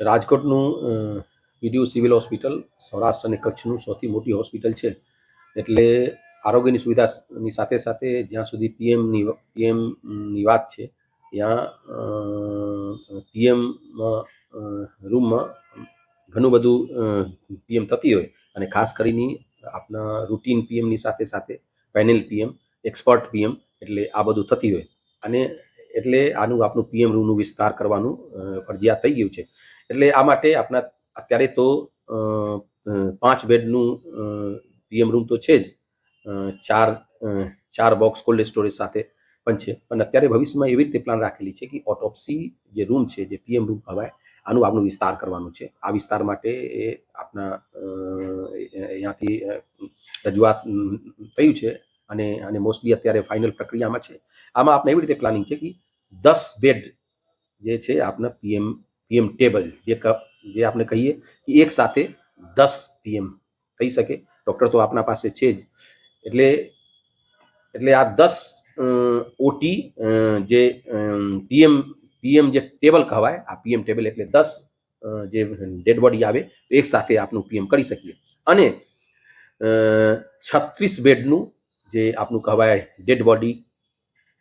રાજકોટનું અ, civil hospital Saurashtra અને કચ્છનું સૌથી મોટી હોસ્પિટલ છે. એટલે આરોગ્યની સુવિધાની સાથે સાથે જ્યાં સુધી પીએમની પીએમની વાત છે ત્યાં પીએમ રૂમમાં ઘણું બધું પીએમ થતી હોય. અને ખાસ કરીને આપના રૂટીન પીએમની સાથે સાથે પેનલ પીએમ એક્સપર્ટ પીએમ એટલે આ બધું થતી હોય. અને એટલે આનું આપણું પીએમ રૂમનું વિસ્તાર કરવાનું ફરજિયાત થઈ ગયું છે. એટલે આ માટે આપણા અત્યારે તો પાંચ બેડનું પીએમ રૂમ તો છે જ ચાર ચાર બોક્સ કોલ્ડ સ્ટોરેજ સાથે પણ છે. પણ અત્યારે ભવિષ્યમાં એવી રીતે પ્લાન રાખેલી છે કે ઓટોપ્સી જે રૂમ છે, જે પીએમ રૂમ કહેવાય, આનું આપણું વિસ્તાર કરવાનું છે. આ વિસ્તાર માટે એ આપના અહીંયાથી રજૂઆત થયું છે. અને અને મોસ્ટલી અત્યારે ફાઇનલ પ્રક્રિયામાં છે. આમાં આપણે એવી રીતે પ્લાનિંગ છે કે દસ બેડ જે છે આપણા પીએમ પીએમ ટેબલ જે કપ જે આપણે કહીએ કે એક સાથે દસ પીએમ થઈ શકે. ડૉક્ટર તો આપણા પાસે છે જ. એટલે એટલે આ દસ ઓટી જે પીએમ પીએમ જે ટેબલ કહેવાય, આ પીએમ ટેબલ એટલે દસ જે ડેડ બોડી આવે, તો એક સાથે આપનું પીએમ કરી શકીએ. અને છત્રીસ બેડનું જે આપનું કહેવાય ડેડ બોડી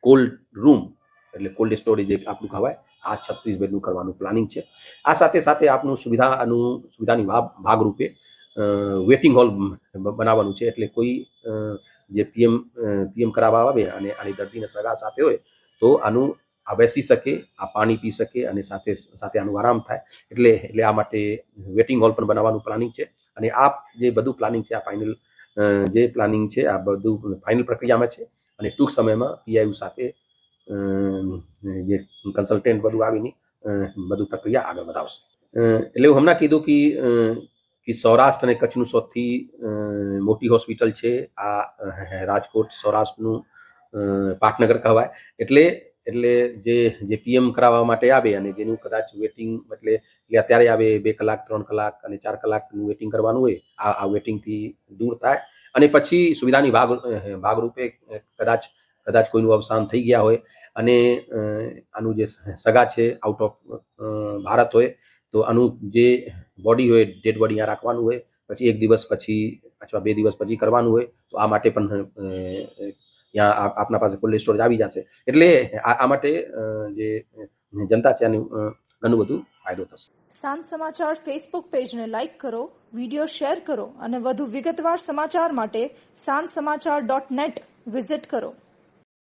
કોલ્ડ રૂમ એટલે કોલ્ડ સ્ટોરેજ એક આપણું કહેવાય. આ છત્રીસ બેડનું કરવાનું પ્લાનિંગ છે. આ સાથે સાથે આપનું સુવિધાનું, સુવિધાની ભાગ, ભાગરૂપે વેટિંગ હોલ બનાવવાનું છે. એટલે કોઈ જે પીએમ પીએમ કરાવવા આવે અને આની દર્દીને સગા સાથે હોય, તો આનું આ બેસી શકે, આ પાણી પી શકે અને સાથે સાથે આનું આરામ થાય. એટલે એટલે આ માટે વેટિંગ હોલ પણ બનાવવાનું પ્લાનિંગ છે. અને આ જે બધું પ્લાનિંગ છે, આ ફાઇનલ જે પ્લાનિંગ છે, આ બધું ફાઇનલ પ્રક્રિયામાં છે. અને ટૂંક સમયમાં પીઆઈયુ સાથે જે કન્સલ્ટન્ટ બધું આવીને બધું પ્રક્રિયા આગળ વધાવશે. એટલે હું હમણાં કીધું કે કે સૌરાષ્ટ્ર અને કચ્છનું સૌથી મોટી હોસ્પિટલ છે, આ રાજકોટ સૌરાષ્ટ્રનું પાટનગર કહેવાય. એટલે એટલે જે જે પીએમ કરાવવા માટે આવે અને જેનું કદાચ વેટિંગ એટલે એટલે અત્યારે આવે બે કલાક, ત્રણ કલાક અને ચાર કલાકનું વેટિંગ કરવાનું હોય, આ આ વેટિંગથી દૂર થાય. અને પછી સુવિધાની ભાગ ભાગરૂપે કદાચ કદાચ કોઈનું અવસાન થઈ ગયા હોય અને આનું જે સગા છે આઉટ ઓફ ભારત હોય, તો આનું જે બોડી હોય ડેડ બોડી અહીંયા રાખવાનું હોય. પછી એક દિવસ પછી અથવા બે દિવસ પછી કરવાનું હોય, તો આ માટે પણ ત્યાં આપના પાસે કોલ્ડ સ્ટોરેજ આવી જશે. એટલે આ માટે જે જનતા છે આનું ઘણું બધું ફાયદો થશે. સાંજ સમાચાર ફેસબુક પેજને લાઇક કરો વીડિયો શેર કરો અને વધુ વિગતવાર સમાચાર માટે સાંજ સમાચાર ડોટ નેટ વિઝિટ કરો.